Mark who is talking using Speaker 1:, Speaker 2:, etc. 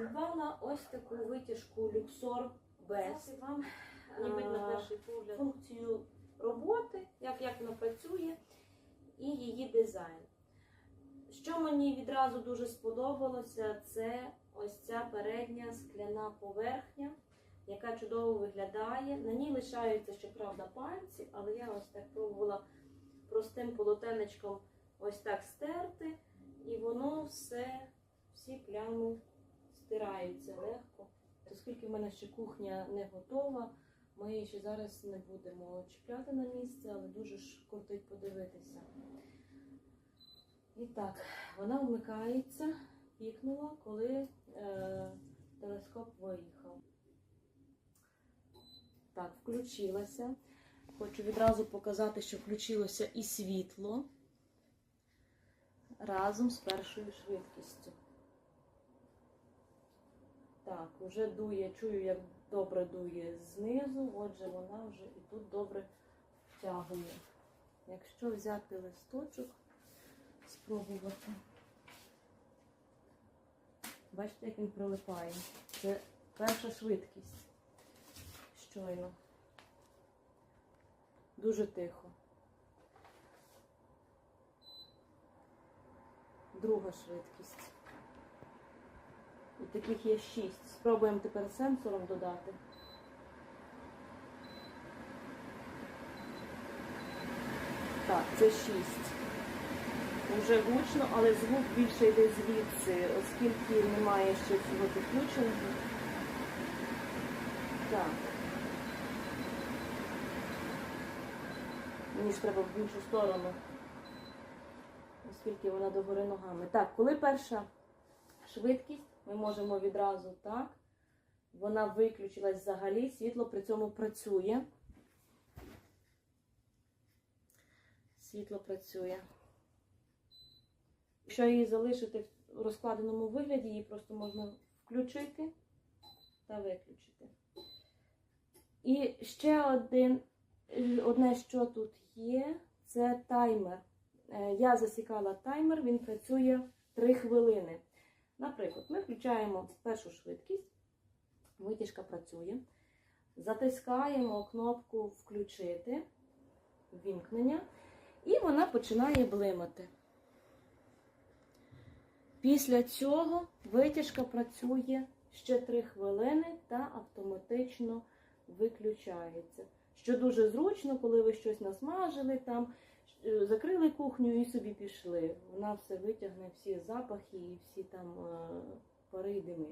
Speaker 1: Придбала ось таку витяжку Люксор без. Вам на перший погляд функцію роботи, як, як вона працює, і її дизайн. Що мені відразу дуже сподобалося, це ось ця передня скляна поверхня, яка чудово виглядає. На ній лишаються, щоправда, пальці, але я ось так пробувала простим полотенечком ось так стерти, і воно все, всі плями стираються легко. Оскільки в мене ще кухня не готова, ми її ще зараз не будемо чіпляти на місце, але дуже ж кортить подивитися. І так, вона вмикається, пікнула, коли е, телескоп виїхав. Так, включилася. Хочу відразу показати, що включилося і світло разом з першою швидкістю. Так, вже дує, чую, як добре дує знизу, отже, вона вже і тут добре втягує. Якщо взяти листочок, спробувати. Бачите, як він прилипає. Це перша швидкість. Щойно. Дуже тихо. Друга швидкість. І таких є шість. Спробуємо тепер сенсором додати. Так, це шість. Уже гучно, але звук більше йде звідси, оскільки немає ще цього підключеного. Так. Мені ж треба в іншу сторону, оскільки вона догори ногами. Так, коли перша швидкість, ми можемо відразу так. Вона виключилась взагалі, світло при цьому працює. Світло працює. Якщо її залишити в розкладеному вигляді, її просто можна включити та виключити. І ще один, одне, що тут є, це таймер. Е, Я засікала таймер, він працює 3 хвилини. Наприклад, ми включаємо першу швидкість, витяжка працює, затискаємо кнопку Включити, вімкнення, і вона починає блимати. Після цього витяжка працює ще 3 хвилини та автоматично виключається. Що дуже зручно, коли ви щось насмажили, там закрили кухню і собі пішли. Вона все витягне, всі запахи і всі там е, пари дими.